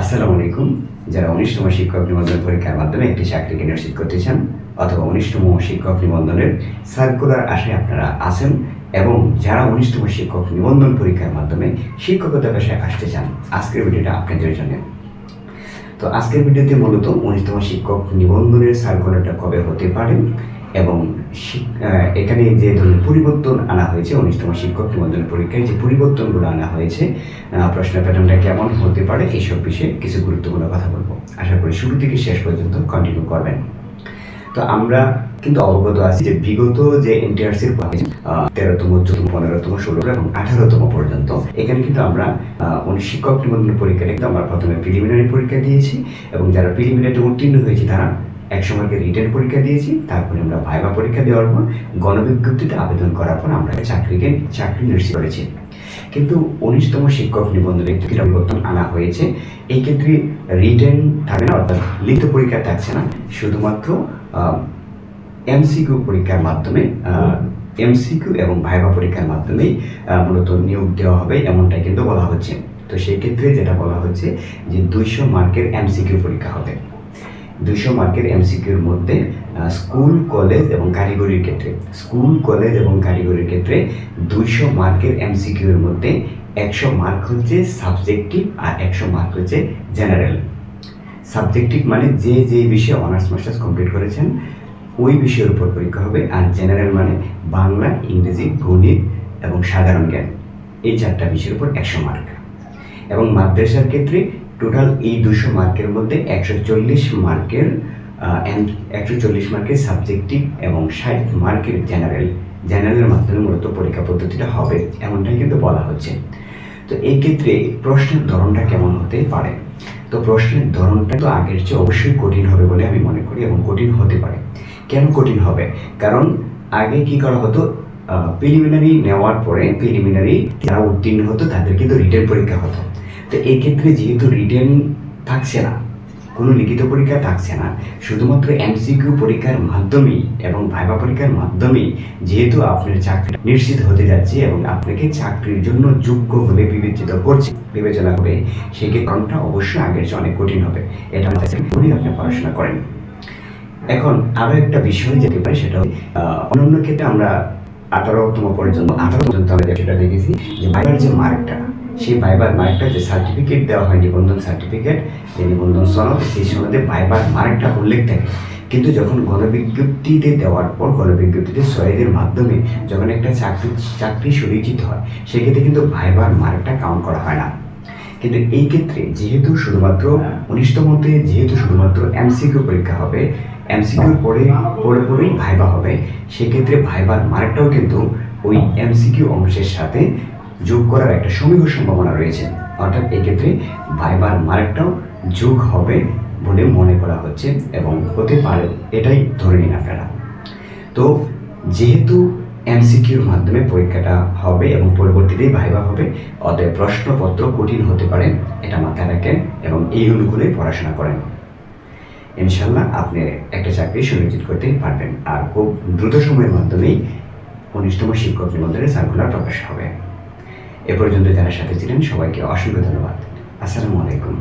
আসসালামু আলাইকুম। যারা উনিশতম শিক্ষক নিবন্ধন পরীক্ষার মাধ্যমে একটি চাকরিকে নিশ্চিত করতে চান অথবা উনিশতম শিক্ষক নিবন্ধনের সার্কুলার আশায় আপনারা আছেন এবং যারা উনিশতম শিক্ষক নিবন্ধন পরীক্ষার মাধ্যমে শিক্ষকতা পেশায় আসতে চান, আজকের ভিডিওটা আপনাদের জন্য। তো আজকের ভিডিওতে মূলত উনিশতম শিক্ষক নিবন্ধনের সার্কুলারটা কবে হতে পারে এবং এখানে যে ধরনের পরিবর্তন আনা হয়েছে উনিশতম শিক্ষক নিবন্ধনের পরীক্ষায় যে পরিবর্তনগুলো আনা হয়েছে আহ, প্রশ্নের প্যাটার্নটা কেমন হতে পারে এইসব বিষয়ে কিছু গুরুত্বপূর্ণ কথা বলব। আশা করি শুরু থেকে শেষ পর্যন্ত কন্টিনিউ করবেন। তো আমরা কিন্তু অবগত আছি যে বিগত যে এনটিআরসির তেরোতম চোদ্দ পনেরোতম ষোলো এবং আঠারোতম পর্যন্ত এখানে কিন্তু আমরা শিক্ষক নিবন্ধন পরীক্ষাটা কিন্তু আমরা প্রথমে প্রিলিমিনারি পরীক্ষা দিয়েছি এবং যারা প্রিলিমিনারিতে উত্তীর্ণ হয়েছে তারা একশো মার্কের পরীক্ষা দিয়েছি, তারপরে আমরা ভাইবা পরীক্ষা দেওয়ার পর গণবিজ্ঞপ্তিতে আবেদন করার পর আমরা চাকরিকে চাকরি নিশ্চিত করেছি। কিন্তু উনিশতম শিক্ষক নিবন্ধনে একটি পরিবর্তন আনা হয়েছে। এই ক্ষেত্রে রিটেন থাকবে না, অর্থাৎ লিখিত পরীক্ষা থাকছে না। শুধুমাত্র এমসিকিউ পরীক্ষার মাধ্যমে এমসিকিউ এবং ভাইবা পরীক্ষার মাধ্যমেই মূলত নিয়োগ দেওয়া হবে এমনটাই কিন্তু বলা হচ্ছে। তো সেই ক্ষেত্রে যেটা বলা হচ্ছে যে দুইশো মার্কের এমসিকিউ পরীক্ষা হবে। দুইশো মার্কের এমসিকিউর মধ্যে স্কুল, কলেজ এবং কারিগরির ক্ষেত্রে। স্কুল, কলেজ এবং কারিগরির ক্ষেত্রে দুইশো মার্কের এমসিকিউর মধ্যে একশো মার্ক হচ্ছে সাবজেক্টিভ আর একশো মার্ক হচ্ছে জেনারেল। সাবজেক্টিভ মানে যে যে বিষয়ে অনার্স মাস্টার্স কমপ্লিট করেছেন, ওই বিষয়ের উপর পরীক্ষা হবে আর জেনারেল মানে বাংলা, ইংরেজি, গণিত এবং সাধারণ জ্ঞান। এই চারটা বিষয়ের উপর একশো মার্ক। এবং মাদ্রাসার ক্ষেত্রে টোটাল এই দুশো মার্কের মধ্যে একশো চল্লিশ মার্কের একশো চল্লিশ মার্কের সাবজেক্টিভ এবং ষাট মার্কের জেনারেল জেনারেলের মাধ্যমে মূলত পরীক্ষা পদ্ধতিটা হবে, এমনটাই কিন্তু বলা হচ্ছে। তো এই ক্ষেত্রে প্রশ্নের ধরনটা কেমন হতে পারে? তো প্রশ্নের ধরনটা তো আগের চেয়ে অবশ্যই কঠিন হবে বলে আমি মনে করি এবং কঠিন হতে পারে। কেন কঠিন হবে? কারণ আগে কি করা হতো? প্রিলিমিনারি নেওয়ার পরে প্রিলিমিনারি যারা উত্তীর্ণ হতো তাদের কিন্তু রিটেন পরীক্ষা হতো। তো এই ক্ষেত্রে যেহেতু রিটেন থাকছে না কোনো লিখিত পরীক্ষা থাকছে না শুধুমাত্র এমসিকিউ পরীক্ষার মাধ্যমেই এবং ভাইবা পরীক্ষার মাধ্যমেই যেহেতু আপনার চাকরি নিশ্চিত হতে যাচ্ছে এবং আপনাকে চাকরির জন্য যোগ্য বলে বিবেচিত করছে বিবেচনা করে সেক্ষেত্রে কারণটা অবশ্যই আগের চেয়ে অনেক কঠিন হবে। এটা করি আপনি পড়াশোনা করেন। এখন আরও একটা বিষয় যেতে পারে সেটা হলো, অন্যান্য ক্ষেত্রে আমরা আঠারোতম পর্যন্ত আঠারো পর্যন্ত আমরা যেটা দেখেছি যে ভাইবার যে মার্কটা সেই ভাইবার মার্কটা যে সার্টিফিকেট দেওয়া হয় নিবন্ধন সার্টিফিকেট যে নিবন্ধন সনদ, সেই সনদে ভাইবার মার্কটা উল্লেখ থাকে। কিন্তু যখন গণবিজ্ঞপ্তিতে দেওয়ার পর, গণবিজ্ঞপ্তিতে সয়েদের মাধ্যমে যখন একটা চাকরি চাকরি সুনিশ্চিত হয়, সেক্ষেত্রে কিন্তু ভাইবার মার্কটা কাউন্ট করা হয় না। কিন্তু এই ক্ষেত্রে যেহেতু শুধুমাত্র উনিশতমতে যেহেতু শুধুমাত্র এমসিকিউ পরীক্ষা হবে এমসিকিউ পরে পরে পরেই ভাইবা হবে। সেক্ষেত্রে ভাইবার মার্কটাও কিন্তু ওই এমসিকিউ অংশের সাথে যোগ করার একটা সমীহ সম্ভাবনা রয়েছে। অর্থাৎ এক্ষেত্রে ভাইবার মার্কটাও যোগ হবে বলে মনে করা হচ্ছে এবং হতে পারে, এটাই ধরে নিন আপনারা। তো যেহেতু এমসিকিউর মাধ্যমে পরীক্ষাটা হবে এবং পরবর্তীতেই ভাইবা হবে, অতএব প্রশ্নপত্র কঠিন হতে পারে, এটা মাথায় রাখেন এবং এই অনুকূলে পড়াশোনা করেন। ইনশাল্লাহ আপনি একটা চাকরি সুনিশ্চিত করতে পারবেন, আর খুব দ্রুত সময়ের মাধ্যমেই উনিশতম শিক্ষক নিবন্ধনের সার্কুলার প্রকাশ হবে। এ পর্যন্ত যারা সাথে ছিলেন সবাইকে অসংখ্য ধন্যবাদ। আসসালামু আলাইকুম।